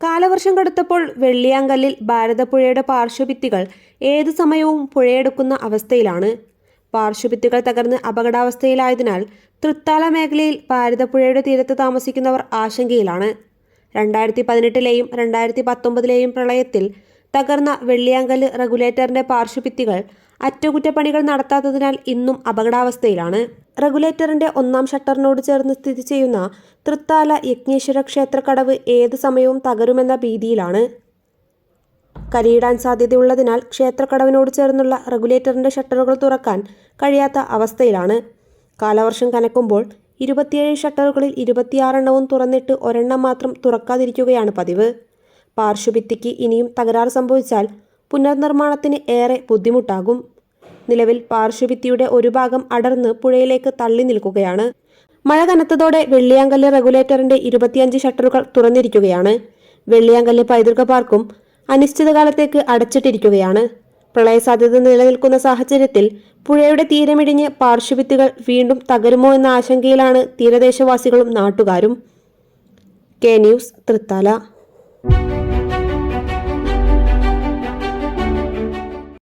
കാലവർഷം കടുത്തപ്പോൾ വെള്ളിയാങ്കല്ലിൽ ഭാരതപ്പുഴയുടെ പാർശ്വഭിത്തികൾ ഏതു സമയവും പുഴയെടുക്കുന്ന അവസ്ഥയിലാണ്. പാർശ്വഭിത്തികൾ തകർന്ന് അപകടാവസ്ഥയിലായതിനാൽ തൃത്താല മേഖലയിൽ ഭാരതപ്പുഴയുടെ തീരത്ത് താമസിക്കുന്നവർ ആശങ്കയിലാണ്. രണ്ടായിരത്തി പതിനെട്ടിലെയും രണ്ടായിരത്തി പത്തൊമ്പതിലെയും പ്രളയത്തിൽ തകർന്ന വെള്ളിയാങ്കല്ല് റെഗുലേറ്ററിന്റെ പാർശ്വഭിത്തികൾ അറ്റകുറ്റപ്പണികൾ നടത്താത്തതിനാൽ ഇന്നും അപകടാവസ്ഥയിലാണ്. റെഗുലേറ്ററിന്റെ ഒന്നാം ഷട്ടറിനോട് ചേർന്ന് സ്ഥിതി ചെയ്യുന്ന തൃത്താല യജ്ഞേശ്വര ക്ഷേത്രക്കടവ് ഏത് സമയവും തകരുമെന്ന ഭീതിയിലാണ്. കരിയിടാൻ സാധ്യതയുള്ളതിനാൽ ക്ഷേത്രക്കടവിനോട് ചേർന്നുള്ള റെഗുലേറ്ററിന്റെ ഷട്ടറുകൾ തുറക്കാൻ കഴിയാത്ത അവസ്ഥയിലാണ്. കാലവർഷം കനക്കുമ്പോൾ ഇരുപത്തിയേഴ് ഷട്ടറുകളിൽ ഇരുപത്തിയാറെണ്ണവും തുറന്നിട്ട് ഒരെണ്ണം മാത്രം തുറക്കാതിരിക്കുകയാണ് പതിവ്. പാർശ്വഭിത്തിക്ക് ഇനിയും തകരാറ് സംഭവിച്ചാൽ പുനർനിർമ്മാണത്തിന് ഏറെ ബുദ്ധിമുട്ടാകും. നിലവിൽ പാർശ്വഭിത്തിയുടെ ഒരു ഭാഗം അടർന്ന് പുഴയിലേക്ക് തള്ളി നിൽക്കുകയാണ്. മഴ കനത്തതോടെ വെള്ളിയാങ്കല്ല് റെഗുലേറ്ററിന്റെ ഇരുപത്തിയഞ്ച് ഷട്ടറുകൾ തുറന്നിരിക്കുകയാണ്. വെള്ളിയാങ്കല്ല് പൈതൃക പാർക്കും അനിശ്ചിതകാലത്തേക്ക് അടച്ചിട്ടിരിക്കുകയാണ്. പ്രളയ സാധ്യത നിലനിൽക്കുന്ന സാഹചര്യത്തിൽ പുഴയുടെ തീരമിടിഞ്ഞ് പാർശ്വഭിത്തികൾ വീണ്ടും തകരുമോ എന്ന ആശങ്കയിലാണ് തീരദേശവാസികളും നാട്ടുകാരും. K news Thrithala.